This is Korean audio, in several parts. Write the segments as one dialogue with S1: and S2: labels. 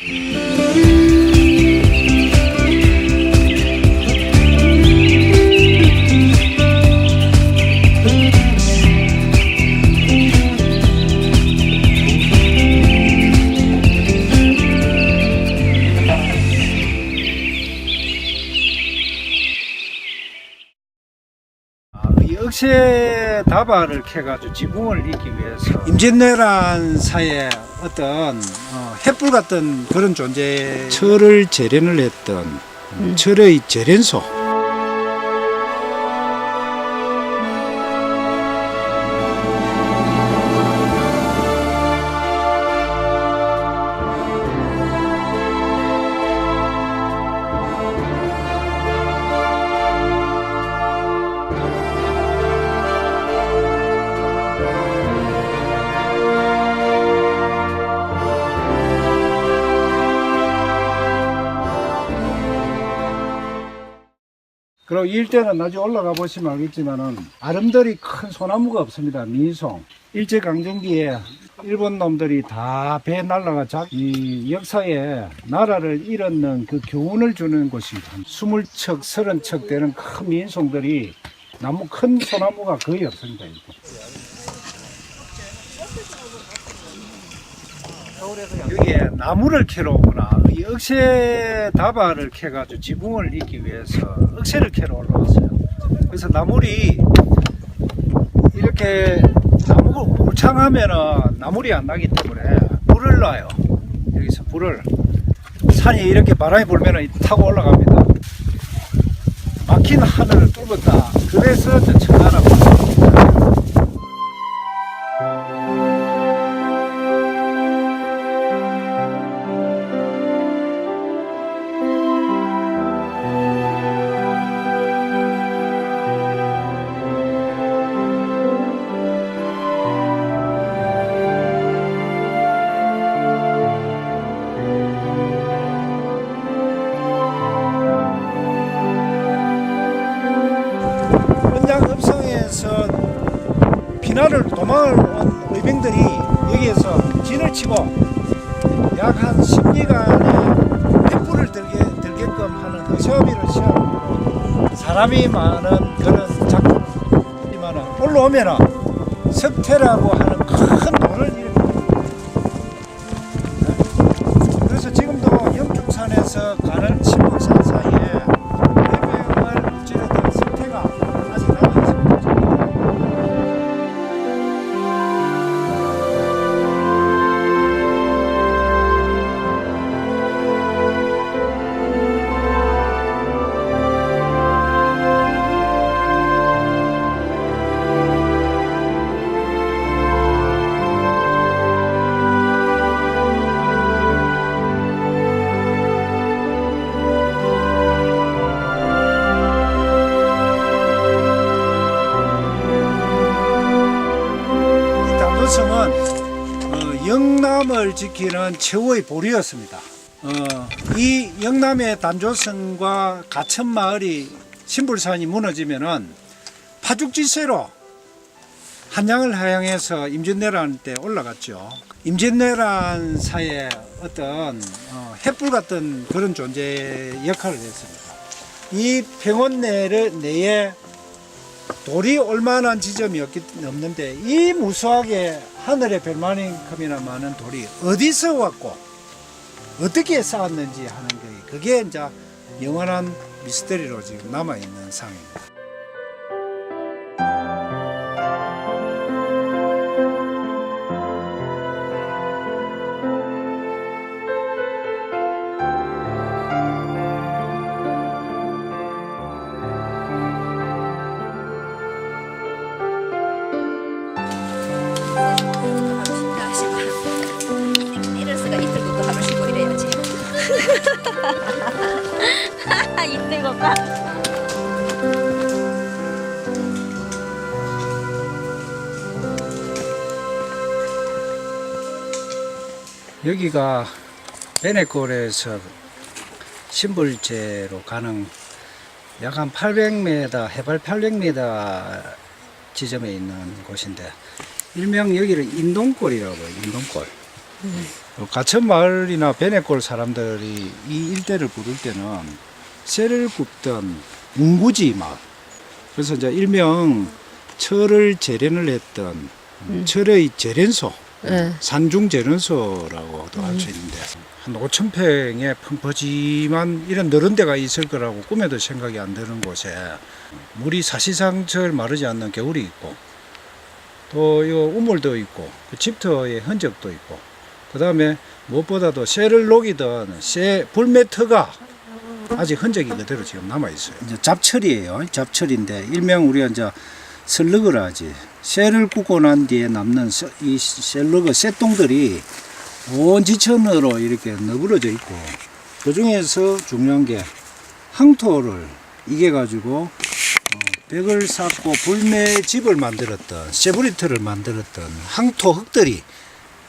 S1: 아, 이 억새 다발을 캐가지고 지붕을 잇기 위해서 임진왜란 사이에 어떤 어, 횃불 같은 그런 존재 철을 재련을 했던 철의 재련소 그리고 이 일대는 나중에 올라가 보시면 알겠지만은 아름드리 큰 소나무가 없습니다. 민송. 일제강점기에 일본 놈들이 다 배 날라가 자기 역사에 나라를 잃었는 그 교훈을 주는 곳입니다. 스물 척, 서른 척 되는 큰 민송들이 나무 큰 소나무가 거의 없습니다. 이렇 여기에 나무를 캐러 오거나 이 억새 다발을 캐가지고 지붕을 잇기 위해서 억새를 캐러 올라왔어요. 그래서 나물이 이렇게 나무가 울창하면은 나물이 안 나기 때문에 불을 놔요. 여기서 불을 산이 이렇게 바람이 불면은 타고 올라갑니다. 막힌 하늘을 뚫었다. 그래서 저 천하라고 진을 치고 약 한 10리간의 횃불을 들게, 들게끔 하는 의사비를 시작으로 사람이 많은 그런 작품이지만은 올라오면은 석태라고 하는 큰 돌을 이렇게 그래서 지금도 영중산에서 영남을 지키는 최후의 보리였습니다. 어, 이 영남의 단조성과 가천마을이 신불산이 무너지면은 파죽지세로 한양을 향해서 임진왜란 때 올라갔죠. 임진왜란 사이에 어떤 어, 횃불 같은 그런 존재 역할을 했습니다. 이 내를 내에 돌이 올만한 지점이 없기, 없는데 이 무수하게 하늘의 별만큼이나 많은 돌이 어디서 왔고 어떻게 쌓았는지 하는 게 그게 이제 영원한 미스터리로 지금 남아 있는 상황입니다.
S2: 이틀 걷고.
S1: 여기가 베네골에서 신불제로 가는 약 한 800m, 해발 800m 지점에 있는 곳인데 일명 여기를 인동골이라고 해요. 인동골. 어, 가천 마을이나 베네골 사람들이 이 일대를 부를 때는 쇠를 굽던 웅구지 마을. 그래서 이제 일명 철을 재련을 했던 철의 재련소,
S3: 네.
S1: 산중 재련소라고도 할 수 있는데 한 5천 평의 펑퍼짐한 이런 너른 데가 있을 거라고 꿈에도 생각이 안 드는 곳에 물이 사실상 절 마르지 않는 겨울이 있고 또 이거 우물도 있고 그 집터의 흔적도 있고 그 다음에 무엇보다도 쇠를 녹이던 쇠 불매터가 아직 흔적이 그대로 지금 남아 있어요. 이제 잡철이에요. 잡철인데 일명 우리가 이제 설러그라 하지. 쇠를 굽고 난 뒤에 남는 쇠- 이 셀러그 쇠똥들이 온 지천으로 이렇게 너부러져 있고 그 중에서 중요한 게 항토를 이게 가지고 어, 벽을 쌓고 불매 집을 만들었던 세브리트를 만들었던 항토 흙들이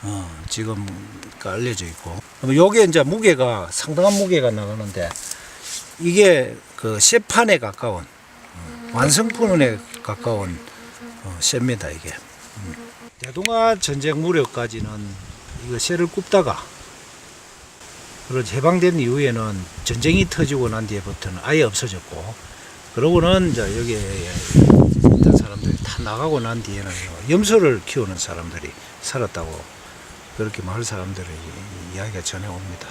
S1: 어, 지금 알려져 있고 요게 이제 무게가 상당한 무게가 나가는데 이게 그 쇠판에 가까운 어, 완성품에 가까운 어, 쇠입니다 이게 음. 대동아 전쟁 무렵까지는 이거 쇠를 굽다가 그리고 해방된 이후에는 전쟁이 터지고 난 뒤에부터는 아예 없어졌고 그러고는 이제 여기에 있던 사람들이 다 나가고 난 뒤에는 염소를 키우는 사람들이 살았다고 그렇게 마을 사람들의 이- 이야기가 전해옵니다.